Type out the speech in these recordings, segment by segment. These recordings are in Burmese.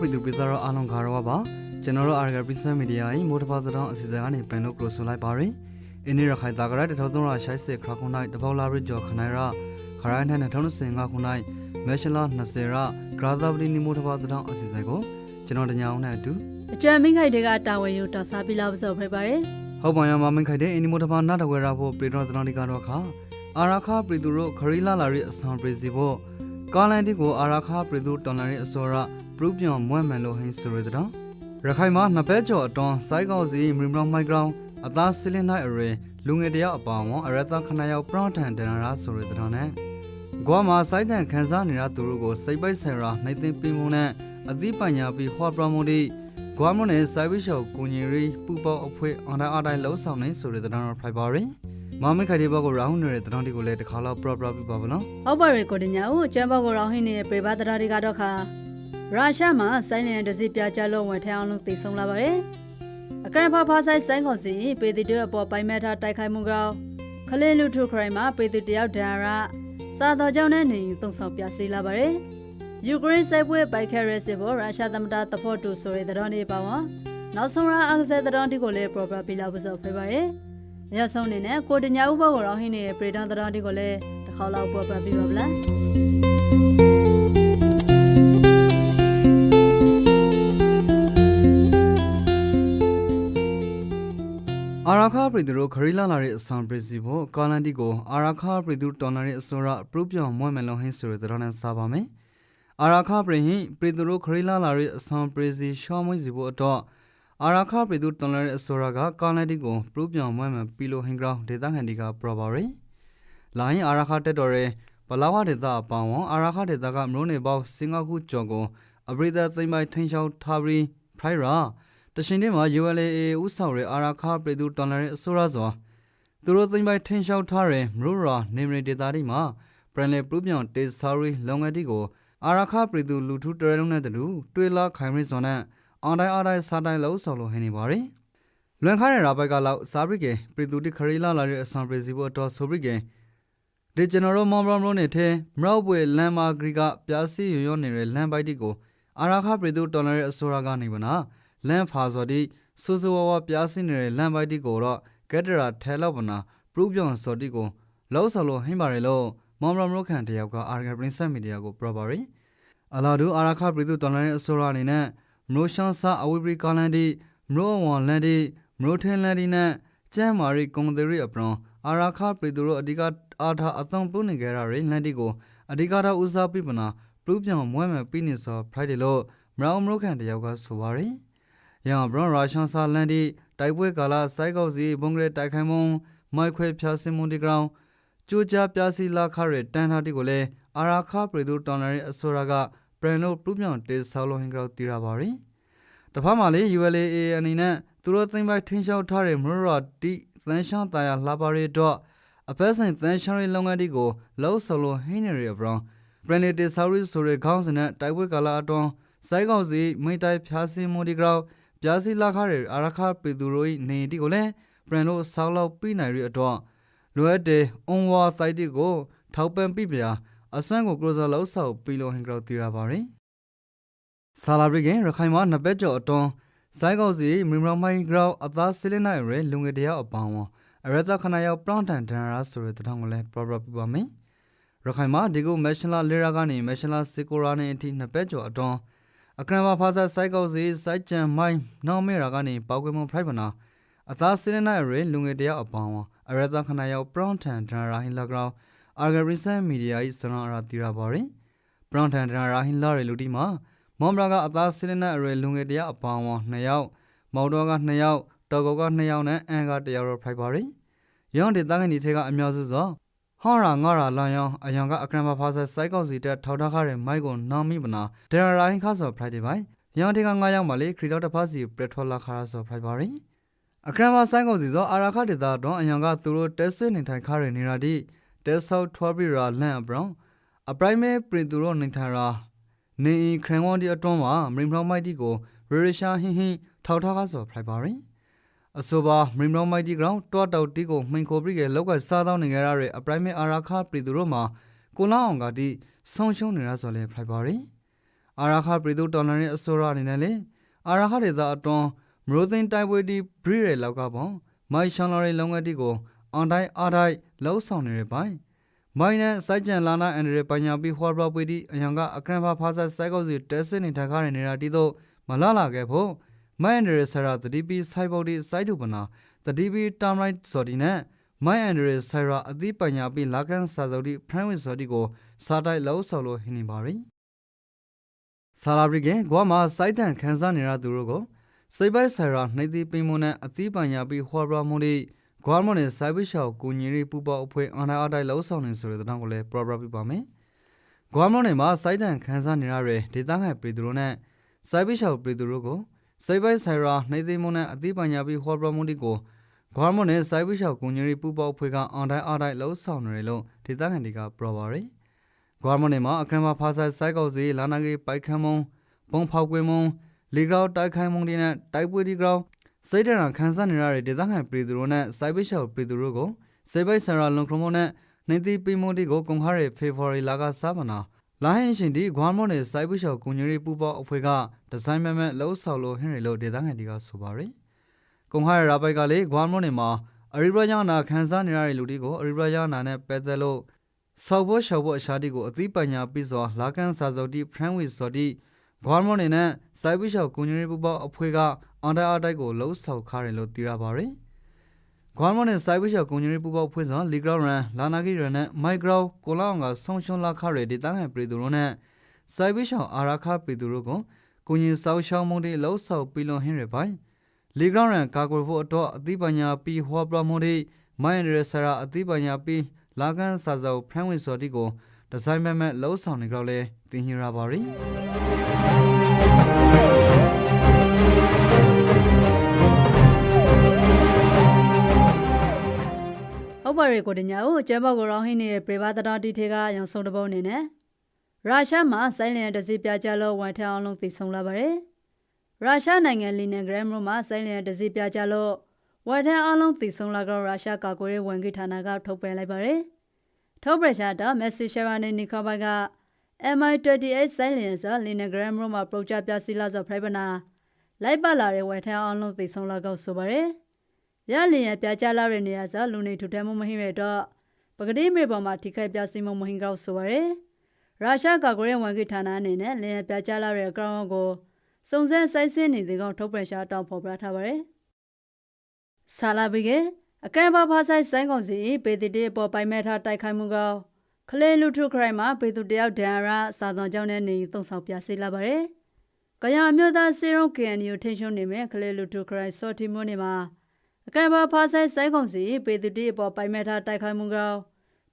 ရာခပြည်သူပြည်သားတို့အားလုံးခါရောပါကျွန်တော်တို့အာရဂပစ္စမီဒီယာ၏မိုးတပါသတောင်းအစီအစဉ်ကနေပန်လို့ကလို့ဆိုလိုက်ပါရယ်အင်းရခိုင်တာကရတထောသုံးရရှိုက်စစ်ခရခုနိုင်တပေါလာရကြောခနိုင်ရခရိုင်းနဲ့2025ခုနိုင်မက်ရှင်လာ20ရဂရာဇာပလီနီမိုးတပါသတောင်းအစီအစဉ်ကိုကျွန်တော်တညာအောင်နဲ့အတူအကြံမင်းခိုက်တွေကတာဝန်ယူတော်စားပြီးလာပစောဖိပါတယ်ဟုတ်ပါရမမင်ခိုင်တဲ့အင်းဒီမိုးတပါနာတဝဲရဖို့ပြည်တော်သတောင်းဒီကတော့ခါအာရခပြည်သူတို့ခရီလာလာရဲ့အဆောင်ပြည်စီဖို့ ကာလန်တီကိုအာရခပြည်သူတော်လာရဲ့အစောရပရုပြောင်မွဲ့မှန်လို့ဟင်းဆိုရတဲ့တောင်းရခိုင်မှာနှစ်ဘက်ကျော်အတွန်းစိုက်ကောက်စီမရီမရောင်မိုက်ဂရောင်းအသားစလင်းနိုင်အရေလူငယ်တယောက်အပါဝန်အရသာခဏယောက်ပရော့တန်ဒန်ရာဆိုရတဲ့တော့နဲ့ဂွာမှာစိုက်တန်ခန်းစားနေတာသူတို့ကိုစိတ်ပိုက်ဆယ်ရာနိုင်သိပင်မုံနဲ့အသီးပညာပြီးဟွာပရမိုဒီဂွာမွန်နဲ့စိုက်ဝိရှောကိုညင်ရီပူပေါအဖွဲအန်တိုင်းအတိုင်းလှုပ်ဆောင်နေဆိုရတဲ့တော့ဖိုင်ပါရင် မမခိုင်ဒီဘက်ကိုရောင်းနေတဲ့တောင်းတီကိုလည်းတစ်ခါလောက်ပရော့ပရော့ပြပါဗနော်ဟုတ်ပါရဲ့ကိုတညာဦးအကျန်းဘောက်ကိုရောင်းဟင်းနေတဲ့ပြေပါတရာတွေကတော့ခါရုရှားမှာဆိုင်းလန်တစီပြကြလုံးဝင်ထအောင်လို့သိဆုံးလာပါတယ်အကရဖဖဆိုင်ဆိုင်းကုန်စီပေတီတို့အပေါ်ပိုင်မဲ့ထားတိုက်ခိုက်မှုကောခလေးလူထုခရိုင်မှာပေတီတယောက်ဒဏ်ရာစာတော်ကြောင့်နဲ့နေတုံဆောင်ပြစေလာပါတယ်ယူကရိန်းစစ်ပွဲပိုက်ခဲရဲစစ်ဘောရုရှားသမ္မတတဖို့တူဆိုတဲ့တော်နေပါဝါနောက်ဆုံးရအကစားတော်တီကိုလည်း proper ပြလာဖို့ဆိုဖေးပါတယ်။ ရဆုံးနေနဲ့ကိုတညာဥဘောကိုရောင်းဟင်းနေတဲ့ပရိဒန်တော်တီကိုလည်းတစ်ခေါက်လောက် proper ပြပါဗလား။အာရာခပရိသူတို့ခရီလာလာတဲ့အဆောင်ပရိစီဖို့ကာလန်တီကိုအာရာခပရိသူတော်နာတဲ့အစောရပရုပြောင်မွဲ့မယ်လုံးဟင်းဆိုတဲ့တော်နဲ့စားပါမယ်။အာရာခပရိဟိပရိသူတို့ခရီလာလာတဲ့အဆောင်ပရိစီရှောင်းမွေးစီဖို့တော့ အာရာခပရိသူတော်နာတဲ့အစောရကကာလန်တီကိုပရုပြောင်မွဲ့မယ်ပီလိုဟင်ဂရောင်းဒေတာဟန်ဒီကပရပါရီ။လိုင်းအာရာခတက်တော်ရဲဘလာဝဒေတာအပေါင်းအာရာခဒေတာကမရိုးနေပေါစင်ကာပူကျော်ကိုအပရိသသိမ့်မိုက်ထင်းချောင်းထားပြီးဖရိုင်ရာတရှင်တင်းမှာ ULA ဥဆောင်ရဲအာရာခပြည်သူတော်လှန်ရေးအစိုးရစွာသူတို့သိမ့်ပိုက်ထင်းလျှောက်ထားတဲ့မရူရာနေမရီဒေတာဒီမှာပရန်လေပရူပြောင်တေဆာရီလုံငယ်တီကိုအာရာခပြည်သူလူထုတရဲလုံးနဲ့တူတွေးလာခိုင်မရီစွန်နဲ့ အွန်တိုင်းအတိုင်းစားတိုင်းလှုပ်ဆောင်လို့ဟင်းနေပါရီလွန်ခါတဲ့ရာဘိုက်ကလောက်စာပရိကေပြည်သူတိခရီလာလာတဲ့အဆောင်ပရိစီဖို့တော်ဆိုပရိကေဒီကျွန်တော်တို့မောင်ဘရမ်ရိုနေတဲ့မရောက်ပွေလမ်းမာဂရီကပြားစီရွရွနေတဲ့လမ်းပိုက်တီကိုအာရာခပြည်သူတော်လှန်ရေးအစိုးရကနေပါနာလမ်းဖာစော်တီစူစူဝါဝါပြားစင်းနေတဲ့လမ်းပိုက်တီကိုတော့ကက်ဒရာထဲလောက်ပနာပရူပြောင်စော်တီကိုလောက်ဆော်လို့ဟင်းပါရလို့မောင်ဘရမ်ရိုခန်တယောက်ကအာရဂပရင်ဆက်မီဒီယာကိုပရပါရီအလာဒူအာရာခပြည်သူတော်လှန်ရေးအစိုးရအနေနဲ့ မရိုရှန်ဆာအဝိပရီကာလန်တီမရိုဝွန်လန်တီမရိုထင်းလန်တီနဲ့ကျမ်းမာရီကွန်ဒရီအပရွန်အာရာခပြည်သူတို့အဓိကအားထားအသုံးပြုနေကြရတဲ့လန်တီကိုအဓိကထားဦးစားပေးပနာပရူပြောင်မွဲမယ်ပြီးနေစောဖရိုက်တယ်လို့မရောင်မရိုခန်တယောက်ကဆိုပါရီရန်ဘရွန်ရာရှန်ဆာလန်ဒီတိုက်ပွဲကာလစိုက်ကောက်စီဘုံကလေးတိုက်ခိုင်မှုမိုက်ခွဲဖျားစင်မှုဒီဂရောင်းကြိုးကြပြားစီလာခရဲတန်တာတီကိုလည်းအာရာခပရိသူတော်လန်ရဲ့အစောရက ပရန်လို့ပြုမြောင်တေဆောက်လို့ဟင်ကြောက်တီရပါရီတဖက်မှာလေ ULA အနေနဲ့သူတို့သိမ့်ပိုက်ထင်းလျှောက်ထားတဲ့မရရတီသန်းရှောင်းတာယာလှပါရီတော့အပက်ဆိုင်သန်းရှောင်းရေးလုပ်ငန်းတီကိုလောက်ဆော်လို့ဟင်းနေရဘရောင်းပရန်လေတေဆောက်ရီဆိုတဲ့ခေါင်းစဉ်နဲ့တိုက်ပွဲကာလအတွင်းစိုက်ကောက်စီမိတိုက်ဖျားစင်မှုဒီဂရောင်းပြာစီလာခရဲအာရခပေသူတို့၏နေတီကိုလည်းပရန်လို့ဆောက်လောက်ပြီးနိုင်ရတော့လိုအပ်တဲ့အွန်ဝါစိုက်တီကိုထောက်ပံ့ပြပြ အစမ်းကိုကရိုဇာလောက်ဆောက်ပြီးလို့ဟင်ကြောက်တီရပါရင်ဆာလာဘရီကရခိုင်မှာနှစ်ပတ်ကျော်အတွန်းစိုက်ကောက်စီမီမရမိုင်းဂရောအသားစလင်းနိုင်ရဲလူငယ်တယောက်အပေါင်းဝအရသခနာယောက်ပရန်တန်ဒန်ရာဆိုတဲ့တောင်းကိုလည်းပရပရပြပါမယ်ရခိုင်မှာဒီကိုမက်ရှင်လာလေရာကနေမက်ရှင်လာစီကိုရာနဲ့အထိနှစ်ပတ်ကျော်အတွန်းအခရမဖာစာစိုက်ကောက်စီစိုက်ကြံမိုင်းနောင်မေရာကနေပေါကွေမွန်ဖရိုက်ပနာအသားစင်းနိုင်ရဲလူငယ်တယောက်အပေါင်းအရသခနာယောက်ပရောင်းထန်ဒရာဟင်လာဂရောင်း အာဂရီဆန်မီဒီယာ၏စရန်အရာတီရာပါရင်ပရောင်းထန်ဒရာဟင်လာရဲလူတီမှာမောင်ဘရာကအသားစင်းနိုင်ရဲလူငယ်တယောက်အပေါင်းနှစ်ယောက်မောင်တော်ကနှစ်ယောက်တော်ကောကနှစ်ယောက်နဲ့အန်ကတယောက်တော့ဖရိုက်ပါရင်ရောင်းဒေသကနေထဲကအများစုသောဟောရာငါရာလန်ယောင်အယံကအခရမဖာစာစိုက်ကောက်စီတက်ထောက်ထားခရဲမိုက်ကိုနောင်မိပနာဒရာရိုင်းခါဆော်ဖရိုက်ဒီပိုင်ရန်တေက9ရောက်မှလေခရီတော့တဖာစီပရက်ထော်လာခါဆော်ဖရိုက်ပါရင်အခရမဆိုင်ကောက်စီသောအာရာခဒေတာတော့အယံကသူတို့တက်ဆွေနေထိုင်ခရဲနေရာတိ တက်ဆောက်ထွားပြီးရာလန့်အပရောင်အပရိုင်မဲပရင်သူတို့နေထိုင်ရာနေခရန်ဝန်ဒီအတွန်းမှာမရင်ဖရောင်းမိုက်တီကိုရေရရှာဟင်းဟင်းထောက်ထားခါဆော်ဖရိုက်ပါရင်အဆိုပါမရင်မောင်မိုက်တီဂရောင်းတောတောက်တီကိုမှင်ခိုပြီးကလောက်ကစားတောင်းနေကြရတဲ့အပရိုင်မဲအာရာခပရီသူတို့မှာကိုလောင်းအောင်ကတိဆုံးရှုံးနေရဆိုလဲဖရိုက်ပါရင်အာရခပြည်သူတော်လှန်ရေးအစိုးရအနေနဲ့လေအာရခဒေသအတွန်းမရိုသိန်းတိုက်ပွဲတီဘရီရဲလောက်ကပေါ့မိုင်ရှန်လော်ရီလုံငယ်တီကို အွန်တိုင်းအားတိုင်းလှုပ်ဆောင်နေတဲ့ပိုင်းမိုင်းနဲ့စိုက်ကြံလာနာအန်ဒရပညာပြီးဟောဘရပွေတီအယံကအကရန်ဖာဖာဆတ်စိုက်ကောက်စီတက်စစ်နေထိုင်ခါနေနေတာတီတော့မလာလာခဲ့ဖို့မိုင်းအန်ဒရဆရာတတိပီစိုက်ဘော်တီစိုက်တူပနာတတိပီတမ်လိုက်စော်ဒီနဲ့မိုင်းအန်ဒရဆရာအတိပညာပြီးလာကန်စာစော်တီဖရန်ဝစ်စော်တီကိုစားတိုက်လှုပ်ဆောင်လို့ဟင်းနေပါရီဆာလာဘရီကဂွာမှာစိုက်တန်ခန်းစားနေရသူတို့ကိုစိတ်ပိုက်ဆရာနှိသိပိမုန်နဲ့အသီးပညာပြီးဟောရမုန်ဒီ ဂွာမွန်နဲ့စိုက်ပိရှောက်ကိုညီရီပူပေါအဖွဲ့အန်တိုင်းအတိုင်းလှုပ်ဆောင်နေဆိုတဲ့တောင်းကိုလည်းပရပရပြပါမယ်။ဂွာမွန်နဲ့မှာစိုက်တန်ခန်းစားနေရတဲ့ဒေသခံပြည်သူတို့နဲ့စိုက်ပိရှောက်ပြည်သူတို့ကိုစိတ်ပိုက်ဆရာနှိသိမုန်နဲ့အသီးပညာပြီးဟောရမုန်ဒီကိုဂွာမွန်နဲ့စိုက်ပိရှောက်ကိုညီရီပူပေါအဖွဲ့ကအန်တိုင်းအတိုင်းလှုပ်ဆောင်နေတယ်လို့ဒေသခံတွေကပရပါရယ်။ဂွာမွန်နဲ့မှာအခရမဖာဆိုင်စိုက်ကောက်စီလာနာကြီးပိုက်ခမ်းမုံပုံဖောက်ကွင်းမုံလီဂရောတိုက်ခိုင်မုံဒီနဲ့တိုက်ပွဲဒီဂရော စိတ်တရံခန်းစားနေရတဲ့ဒေသခံပြည်သူတို့နဲ့စိုက်ပိရှောက်ပြည်သူတို့ကိုစေပိတ်ဆရာလုံခရမုံနဲ့နေတိပိမုံဒီကိုကွန်ခါရဲဖေဖော်ဝါရီလကစပါနာလာဟင်ရှင်ဒီဂွမ်မွန်နဲ့စိုက်ပိရှောက်ကုညရီပူပေါအဖွဲ့ကဒီဇိုင်းမဲမဲလှုပ်ဆောင်လို့ဟင်ရီလို့ဒေသခံတွေကဆိုပါရယ်ကွန်ခါရဲရာပိုက်ကလေဂွမ်မွန်နဲ့မှာအရိဘရယာနာခန်းစားနေရတဲ့လူတွေကိုအရိဘရယာနာနဲ့ပဲသက်လို့ဆောက်ဖို့ရှောက်ဖို့အရှာတိကိုအသိပညာပြီးစွာလာကန်စာစုပ်တိဖရန်ဝစ်စော်တိ ဂွာမွန်နေနဲ့စိုက်ပိရှောက်ကုညရီပူပေါအဖွဲ့ကအန်တာအတိုက်ကိုလှုပ်ဆောင်ခါတယ်လို့သိရပါရယ်။ဂွာမွန်နဲ့စိုက်ပိရှောက်ကုညရီပူပေါအဖွဲ့ဆိုလီဂရောရန်လာနာဂီရန်နဲ့မိုက်ဂရောကိုလောင်ကဆုံရှုံလာခါရဒေတာဟန်ပြည်သူတို့နဲ့စိုက်ပိရှောက်အာရာခပြည်သူတို့ကိုကုညင်ဆောက်ရှောင်းမုန်တွေလှုပ်ဆောင်ပြီးလွန်ဟင်းရပိုင်းလီဂရောရန်ကာကွယ်ဖို့အတွက်အသိပညာပြီးဟောပရမုန်တွေမိုင်းရဆရာအသိပညာပြီးလာကန်စာစောဖရန်ဝစ်စော်တီကိုဒီဇိုင်းမဲမဲလှုပ်ဆောင်နေကြလဲတင်ဟင်ရပါရီ ဟုတ်ပါရဲ့ကိုတညာကိုကျဲဘောက်ကိုရောင်းဟင်းနေတဲ့ပြပါတတော်တီထေကရောင်စုံတပုံအနေနဲ့ရုရှားမှာဆိုင်းလန်တစီပြကြလို့ဝန်ထမ်းအောင်လုံးသိဆုံးလာပါတယ်ရုရှားနိုင်ငံလီနင်ဂရမ်မြို့မှာဆိုင်းလန်တစီပြကြလို့ဝန်ထမ်းအောင်လုံးသိဆုံးလာတော့ရုရှားကာကွယ်ရေးဝန်ကြီးဌာနကထုတ်ပြန်လိုက်ပါတယ်ထုတ်ပြန်ချက်တော့မက်ဆေ့ချ်ရာနဲ့နီခေါဘိုင်က MI28 ဆိုင်းလန်စာလီနင်ဂရမ်မြို့မှာပရိုဂျက်ပြစီလာဆိုဖရိုက်ပနာလိုက်ပါလာတဲ့ဝန်ထမ်းအောင်လုံးသိဆုံးလာတော့ဆိုပါတယ်ရလျင်ပြကြလာတဲ့နေရာစားလူနေထူထမ်းမှုမဟိမဲ့တော့ပကတိမေပေါ်မှာထိခိုက်ပြစီမှုမဟင်ကောက်ဆိုပါရယ်ရုရှားကာကွယ်ရေးဝန်ကြီးဌာနအနေနဲ့လျင်ပြကြလာတဲ့အကောင့်ကိုစုံစမ်းစိုက်စင်းနေတဲ့ကောင်ထုတ်ပြန်ရှာတောင်းဖော်ပြထားပါရယ်ဆာလာဘီကအကဲပါဖာဆိုင်ဆိုင်ကောင်စီပေတီတေပေါ်ပိုင်မဲ့ထားတိုက်ခိုက်မှုကော ခလေလူထုခရိုင်မှာပေသူတယောက်ဒန်ရာစာသွန်ကြောင်းနဲ့နေသုံးဆောင်ပြစေလာပါရယ်ကရအမျိုးသားစေရုံ KNU ထိန်းချုပ်နေမဲ့ခလေလူထုခရိုင်စော်တီမွန်းနေမှာအကဲပါဖာဆိုင်ဆိုင်ကုန်စီပေသူတိအပေါ်ပိုင်မဲ့ထားတိုက်ခိုက်မှုကော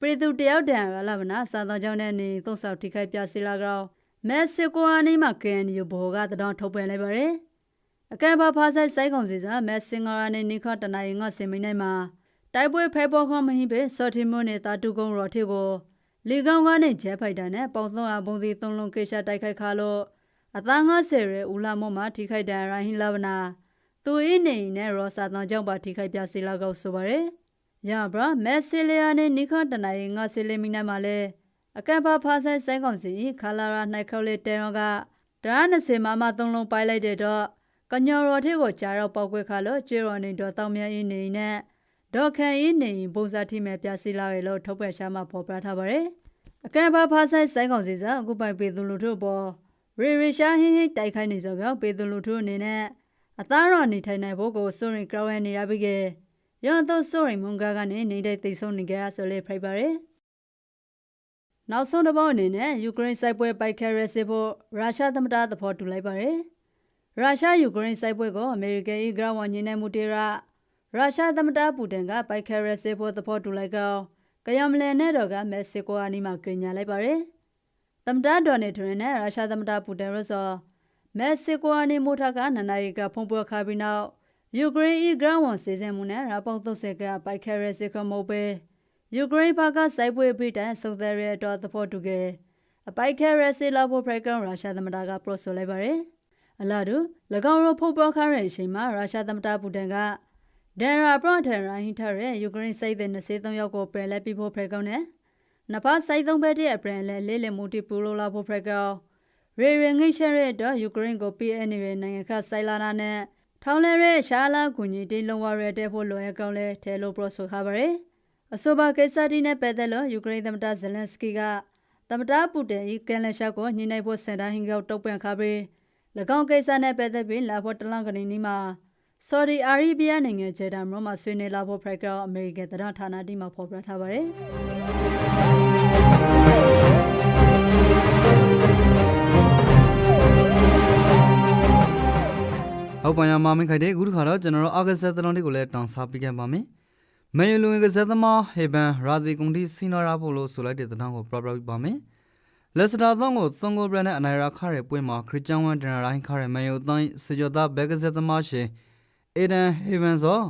ပေသူတယောက်တန်ရလာမနာစာတော်ကြောင့်နဲ့နေသုံးဆောက်ထိခိုက်ပြစီလာကောမက်ဆီကိုအနီမှာကန်ယူဘောကတတော်ထုတ်ပြန်လိုက်ပါတယ်အကဲပါဖာဆိုင်ဆိုင်ကုန်စီစာမက်စင်ဂရာနဲ့နိခတနိုင်ငါစင်မိနိုင်မှာတိုက်ပွဲဖဲပေါ်ခွန်မဟိပဲစော်တီမွန်းနဲ့တာတူကုန်းရော်ထေကို လီကောင်ကနေဂျဲဖိုက်တာနဲ့ပေါသုံးအပုံစီသုံးလုံးကိစ္စတိုက်ခိုက်ခါလို့အသား90ရဲဦးလာမောမှာထိခိုက်တယ်ရိုင်းဟင်လာဗနာသူအင်းနေနဲ့ရောစာတန်ကြောင့်ပါထိခိုက်ပြစီလောက်ကောက်ဆိုပါရယ်။ရဘရာမက်ဆီလီယာနဲ့နိခတနင်ငါဆီလီမီနိုင်မှာလဲအကန့်ပါဖာဆိုင်ဆိုင်ကောင်စီခလာရာနိုင်ခေါလေးတဲရောကဒရာ20မမသုံးလုံးပိုက်လိုက်တဲ့တော့ကညော်တော်ထေကိုကြားတော့ပောက်ကွဲခါလို့ကျေရော်နေတော့တောင်းမြအင်းနေနဲ့ ဒေါခန်အင်းနေပုံစံထိမဲ့ပြစီလာရလို့ထုတ်ပြရှာမှပေါ်ပြထားပါရယ်။အကန့်ပါဖာဆိုင်ဆိုင်ကောင်စီစားအခုပိုင်ပေသူလူတို့ပေါ်ရေရေရှာဟင်းဟင်းတိုက်ခိုင်းနေစောကပေသူလူတို့အနေနဲ့အသားရောနေထိုင်နိုင်ဖို့ကိုစိုးရင်ကြောင်းရနေရပြီကဲရန်တော့စိုးရင်မုန်ကားကနေနေတဲ့သိဆုံးနေကြရဆိုလေဖိုက်ပါရယ်နောက်ဆုံးတစ်ပုတ်အနေနဲ့ယူကရိန်းစိုက်ပွဲပိုက်ခဲရဲစစ်ဖို့ရုရှားသမ္မတသဘောတူလိုက်ပါရယ်ရုရှားယူကရိန်းစိုက်ပွဲကိုအမေရိကန်၏ဂရဝန်ညင်းနေမှုတေရ ရုရှားသမ္မတပူတင်ကပိုက်ခဲရဲစစ်ဖို့သဘောတူလိုက်ကောကယမလန်နဲ့တော့ကမက္ကဆီကိုအနီးမှာပြင်ညာလိုက်ပါရယ်သမ္မတဒေါ်နယ်ထရန်နဲ့ရုရှားသမ္မတပူတင်ရောဆိုမက္ကဆီကိုအနေမိုထာကနန္ဒရီကဖုန်ပွက်ခါပြီးနောက်ယူကရိန်းဤဂရန်ဝန်စီစဉ်မှုနဲ့ရပေါ30ကပိုက်ခဲရဲစစ်ခမုတ်ပဲယူကရိန်းဘာကစိုက်ပွဲပြတဲ့စုံတဲ့ရတော့သဖို့တူကေအပိုက်ခဲရဲစစ်လာဖို့ဖရကန်ရုရှားသမ္မတကပရိုဆိုလိုက်ပါတယ်အလားတူ၎င်းတို့ဖုတ်ပွက်ခါတဲ့အချိန်မှာရုရှားသမ္မတပူတင်က ဒန်ရာပရန်ထန်ရိုင်းထရဲယူကရိန်းစိတ်တဲ့23ယောက်ကိုပြန်လဲပြီးဖို့ဖရကန်နဲ့နဖာစိုက်သုံးဘက်တဲ့အပရန်လဲလေးလမှုတိပူလိုလာဖို့ဖရကန်ရေရငိတ်ရှရဲတော့ယူကရိန်းကိုပေးအပ်နေတဲ့နိုင်ငံခဆိုင်လာနာနဲ့ထောင်းလဲရဲရှာလာကူညီတင်းလုံးဝရဲတဲ့ဖို့လိုအပ်ကောင်းလဲထဲလို့ပြောဆိုခါပါရယ်အဆိုပါကိစ္စဒီနဲ့ပတ်သက်လို့ယူကရိန်းသမ္မတဇလန်စကီကသမ္မတပူတင်ဤကန်လက်ရှာကိုညှိနှိုင်းဖို့စင်တာဟင်ကောက်တုတ်ပြန်ခါပြီး၎င်းကိစ္စနဲ့ပတ်သက်ပြီးလာဖို့တလန်ကနေနီမှာ ဆော်ဒီအာရေဗျနိုင်ငံဂျေဒါမရောမှာဆွေးနွေးလာဖို့ဖရက်ကောအမေရိကန်သတင်းဌာနတိမှာဖော်ပြထားပါတယ်ဟုတ်ပါရမမင်းခိုင်တဲ့အခုတစ်ခါတော့ကျွန်တော်တို့အာဂတ်ဆက်သလုံးလေးကိုလည်းတောင်းစားပေးခဲ့ပါမယ်။မေယလူငယ်ကစားသမားဟေဘန်ရာဒီကွန်တီစီနိုရာပိုလို့ဆိုလိုက်တဲ့တဲ့တောင်းကိုပြပြပေးပါမယ်။လက်စတာသောင်းကိုသုံးကိုဘရနဲ့အနိုင်ရာခါရဲ့ပွဲမှာခရစ်ကျန်ဝန်ဒန်ရိုင်းခါရဲ့မေယတိုင်းစေကျော်သားဘက်ကစားသမားရှင် အေဒန်ဟေဘန်ဆို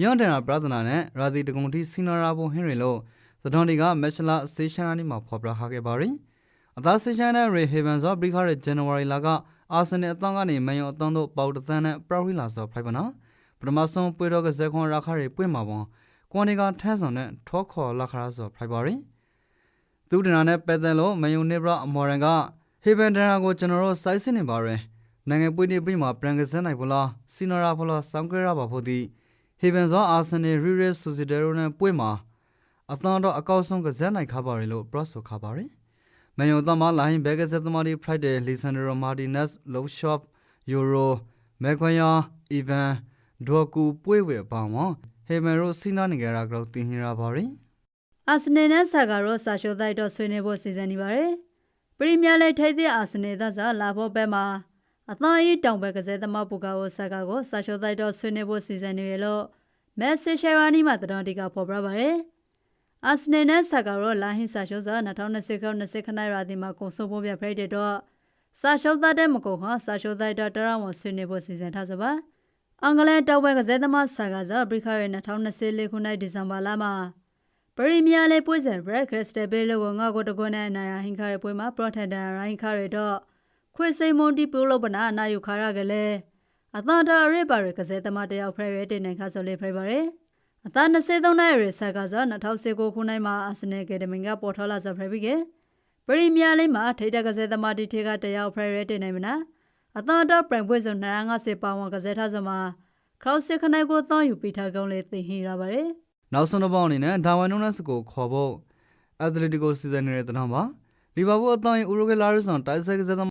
ယွန်ဒန်ရာပရဒနာနဲ့ရာဒီတကွန်တီစီနိုရာပိုဟင်ရီလို့သတော်ဒီကမက်ချလာစေရှန်နာနီမှာဖော်ပြထားခဲ့ပါရယ်။အသားစေရှန်နဲ့ရေဟေဘန်ဆိုဘရိခါရဲ့ဇန်နဝါရီလကအာဆင်နယ်အသင်းကနေမန်ယူအသင်းတို့ပေါတသန်းနဲ့ပရဝီလာဆိုဖိုက်ပါနော်ပထမဆုံးပွဲတော့ကဇက်ခွန်ရာခါရီပွဲမှာပေါ့ကွန်ဒီကထန်းဆောင်နဲ့ထောခေါ်လာခါဆိုဖိုက်ပါရီသူဒနာနဲ့ပက်တန်လို့မန်ယူနေဘရအမော်ရန်ကဟေဘန်ဒနာကိုကျွန်တော်တို့စိုက်စစ်နေပါရယ် နိုင်ငံပွေးနေပြီးမှာပရန်ကစန်နိုင်ဘလားစီနိုရာဘလားဆောင်းကရပါဖို့ဒီဟေဘန်ဇောအာဆင်နယ်ရီရဲဆိုစီဒရိုနဲ့ပွဲမှာအသင်းတော့အကောက်ဆုံးကဇက်နိုင်ခါပါရီလို့ပရော့ဆိုခါပါရီမန်ယူသမားလိုင်းဘက်ကဇက်သမားဒီဖရိုက်တယ်လီဆန်ဒရိုမာတီနက်လောရှော့ယူရိုမဲခွန်ယာအီဗန်ဒေါ်ကူပွေဝဲပါမောဟေမန်ရိုစီနာနီဂရာကလောက်တင်ဟင်ရာပါရီအာဆနယ်နဲ့ဆာကာရောဆာရှိုတိုက်တော့ဆွေးနွေးဖို့စီစဉ်နေပါတယ်။ပရီးမီးယားလိထိပ်သည့်အာဆနယ်သားစားလာဖို့ဘက်မှာ အသင်းအီတောင်ဘက်ကစားသမားပူကာကိုဆာကာကိုဆာရှိုတိုက်တော့ဆွေးနွေးဖို့စီစဉ်နေရလို့မက်ဆေရှယ်ရာနီမှာတတော်ဒီကဖော်ပြပါတယ်။အာဆနယ်နဲ့ဆာကာရောလာဟင်းဆာရှိုစား2020ခု20ခနိုင်ရာဒီမှာကုံစုံဖို့ပြဖိတ်တဲ့တော့ဆာရှိုသားတဲ့မကုံဟာဆာရှိုတိုက်တော့တရဝန်ဆွေးနွေးဖို့စီစဉ်ထားစပါ။အင်္ဂလန်တောက်ဘက်ကစားသမားဆာကာဇာဘရိခါရဲ့2024ခုနှစ်ဒီဇင်ဘာလမှာပရီးမီးယားလိပွဲစဉ်ဘရက်ခရစ်စတယ်ဘေးလိုကိုငါကိုတကွနဲ့နိုင်ရာဟင်ခါရဲ့ပွဲမှာပရိုထန်တန်ရိုင်းခါရတော့ ခွေစိန်မွန်တီပူလို့ပနာနာယူခါရကလေးအသန်တာရစ်ပါရကစဲသမားတယောက်ဖရဲရဲတင်နေခါဆိုလေးဖရဲပါရယ်အသန်23နိုင်ရဆာကစား2019ခုနှစ်မှာအာဆင်နယ်ကယ်ဒမင်ကပေါ်ထော်လာစဖရဲပြီးကပရီးမီးယားလိမှာထိတကစဲသမားတီထေကတယောက်ဖရဲရဲတင်နေမနာအသန်တာပရန်ပွဲစဉ်250ပါဝန်ကစဲထားစမှာခရော့စစ်ခနိုင်ကိုတောင်းယူပြီးထားကောင်းလေးသိဟင်ရပါရယ်နောက်ဆုံးတစ်ပေါက်အနေနဲ့ဒါဝန်နုံနက်စကိုခေါ်ဖို့အက်တလက်တီကိုစီဇန်နေတဲ့တနမ်းပါလီဗာပူးအသင်းဥရိုဂဲလာရစ်ဆန်တိုက်ဆက်ကစား